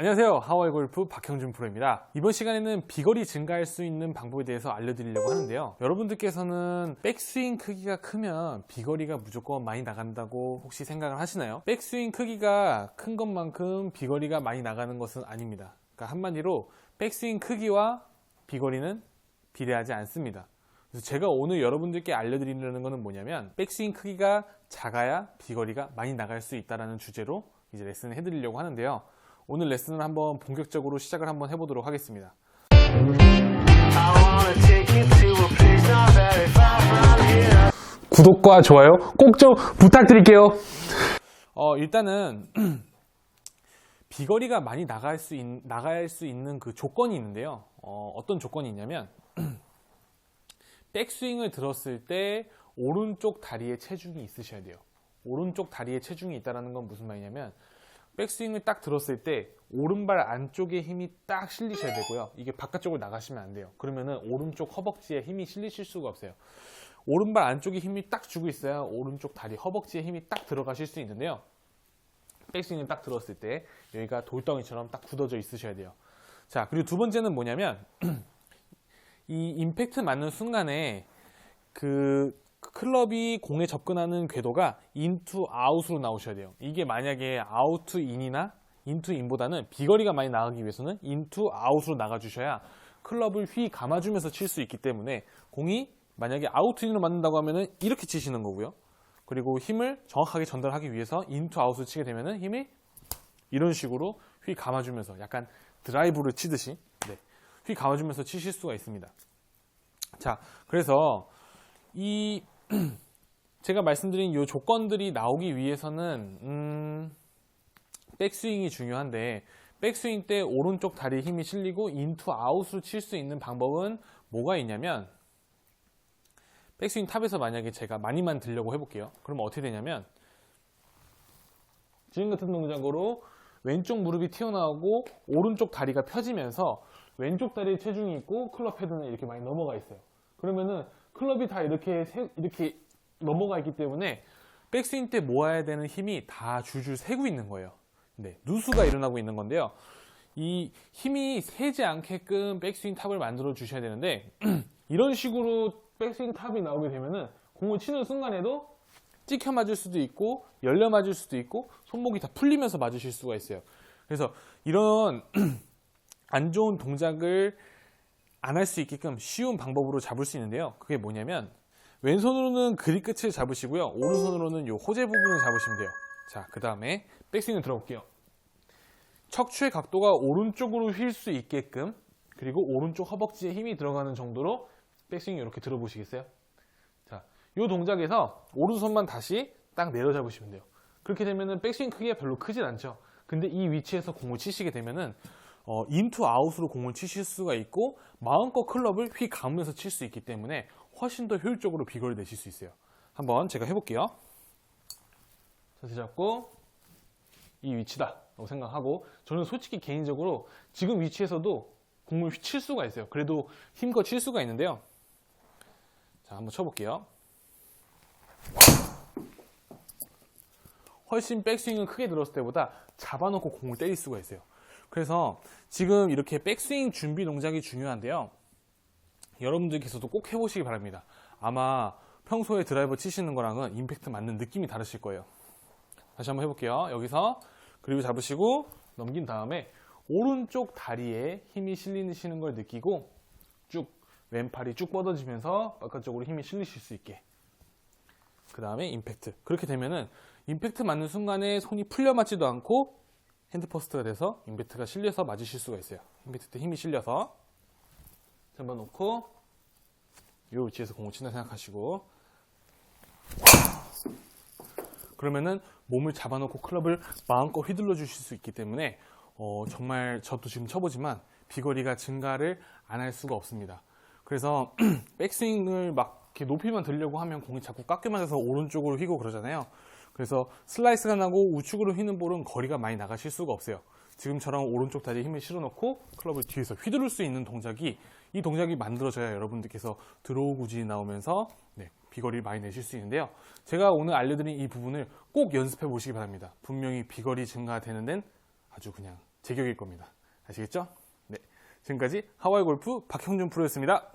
안녕하세요. 하와이 골프 박형준 프로입니다. 이번 시간에는 비거리 증가할 수 있는 방법에 대해서 알려드리려고 하는데요. 여러분들께서는 백스윙 크기가 크면 비거리가 무조건 많이 나간다고 혹시 생각을 하시나요? 백스윙 크기가 큰 것만큼 비거리가 많이 나가는 것은 아닙니다. 그러니까 한마디로 백스윙 크기와 비거리는 비례하지 않습니다. 그래서 제가 오늘 여러분들께 알려드리려는 것은 뭐냐면 백스윙 크기가 작아야 비거리가 많이 나갈 수 있다는 주제로 이제 레슨을 해드리려고 하는데요. 오늘 레슨을 한번 본격적으로 시작을 한번 해보도록 하겠습니다. 구독과 좋아요 꼭 좀 부탁드릴게요. 어, 일단은 비거리가 많이 나갈 수 있, 나갈 수 있는 그 조건이 있는데요. 어, 어떤 조건이 있냐면 백스윙을 들었을 때 오른쪽 다리에 체중이 있으셔야 돼요. 오른쪽 다리에 체중이 있다는 건 무슨 말이냐면 백스윙을 딱 들었을 때 오른발 안쪽에 힘이 딱 실리셔야 되고요. 이게 바깥쪽으로 나가시면 안 돼요. 그러면은 오른쪽 허벅지에 힘이 실리실 수가 없어요. 오른발 안쪽에 힘이 딱 주고 있어야 오른쪽 다리 허벅지에 힘이 딱 들어가실 수 있는데요. 백스윙을 딱 들었을 때 여기가 돌덩이처럼 딱 굳어져 있으셔야 돼요. 자, 그리고 두 번째는 뭐냐면 이 임팩트 맞는 순간에 그 클럽이 공에 접근하는 궤도가 인투 아웃으로 나오셔야 돼요. 이게 만약에 아웃 투 인이나 인투 인보다는 비거리가 많이 나가기 위해서는 인투 아웃으로 나가 주셔야 클럽을 휘 감아주면서 칠 수 있기 때문에 공이 만약에 아웃 투 인으로 맞는다고 하면은 이렇게 치시는 거고요. 그리고 힘을 정확하게 전달하기 위해서 인투 아웃을 치게 되면은 힘이 이런 식으로 휘 감아주면서 약간 드라이브를 치듯이 네, 휘 감아주면서 치실 수가 있습니다. 자, 그래서 이 제가 말씀드린 이 조건들이 나오기 위해서는 음, 백스윙이 중요한데 백스윙 때 오른쪽 다리에 힘이 실리고 인투 아웃으로 칠 수 있는 방법은 뭐가 있냐면 백스윙 탑에서 만약에 제가 많이만 들려고 해볼게요. 그러면 어떻게 되냐면 지금 같은 동작으로 왼쪽 무릎이 튀어나오고 오른쪽 다리가 펴지면서 왼쪽 다리에 체중이 있고 클럽 헤드는 이렇게 많이 넘어가 있어요. 그러면은 클럽이 다 이렇게 세- 이렇게 넘어가 있기 때문에 백스윙 때 모아야 되는 힘이 다 줄줄 새고 있는 거예요. 네, 누수가 일어나고 있는 건데요. 이 힘이 새지 않게끔 백스윙 탑을 만들어 주셔야 되는데 이런 식으로 백스윙 탑이 나오게 되면은 공을 치는 순간에도 찍혀 맞을 수도 있고 열려 맞을 수도 있고 손목이 다 풀리면서 맞으실 수가 있어요. 그래서 이런 안 좋은 동작을 안 할 수 있게끔 쉬운 방법으로 잡을 수 있는데요. 그게 뭐냐면 왼손으로는 그립 끝을 잡으시고요. 오른손으로는 요 호재 부분을 잡으시면 돼요. 자, 그 다음에 백스윙을 들어볼게요. 척추의 각도가 오른쪽으로 휠 수 있게끔 그리고 오른쪽 허벅지에 힘이 들어가는 정도로 백스윙 이렇게 들어보시겠어요? 자, 이 동작에서 오른손만 다시 딱 내려잡으시면 돼요. 그렇게 되면은 백스윙 크기가 별로 크진 않죠. 근데 이 위치에서 공을 치시게 되면은 어, 인투 아웃으로 공을 치실 수가 있고 마음껏 클럽을 휘 감으면서 칠 수 있기 때문에 훨씬 더 효율적으로 비거리 내실 수 있어요. 한번 제가 해볼게요. 자세 잡고 이 위치다 라고 생각하고 저는 솔직히 개인적으로 지금 위치에서도 공을 칠 수가 있어요. 그래도 힘껏 칠 수가 있는데요. 자, 한번 쳐볼게요. 훨씬 백스윙을 크게 들었을 때보다 잡아놓고 공을 때릴 수가 있어요. 그래서 지금 이렇게 백스윙 준비 동작이 중요한데요. 여러분들께서도 꼭 해보시기 바랍니다. 아마 평소에 드라이버 치시는 거랑은 임팩트 맞는 느낌이 다르실 거예요. 다시 한번 해볼게요. 여기서 그립을 잡으시고 넘긴 다음에 오른쪽 다리에 힘이 실리시는 걸 느끼고 쭉 왼팔이 쭉 뻗어지면서 바깥쪽으로 힘이 실리실 수 있게 그 다음에 임팩트 그렇게 되면은 임팩트 맞는 순간에 손이 풀려 맞지도 않고 핸드 퍼스트가 돼서 임팩트가 실려서 맞으실 수가 있어요 임팩트 때 힘이 실려서 잡아놓고 이 위치에서 공을 친다 생각하시고 그러면은 몸을 잡아놓고 클럽을 마음껏 휘둘러 주실 수 있기 때문에 어, 정말 저도 지금 쳐보지만 비거리가 증가를 안 할 수가 없습니다. 그래서 백스윙을 막 이렇게 높이만 들려고 하면 공이 자꾸 깎여만 해서 오른쪽으로 휘고 그러잖아요. 그래서 슬라이스가 나고 우측으로 휘는 볼은 거리가 많이 나가실 수가 없어요. 지금처럼 오른쪽 다리에 힘을 실어놓고 클럽을 뒤에서 휘두를 수 있는 동작이 이 동작이 만들어져야 여러분들께서 드로우구지 나오면서 네, 비거리를 많이 내실 수 있는데요. 제가 오늘 알려드린 이 부분을 꼭 연습해 보시기 바랍니다. 분명히 비거리 증가되는 데는 아주 그냥 제격일 겁니다. 아시겠죠? 네. 지금까지 하와이 골프 박형준 프로였습니다.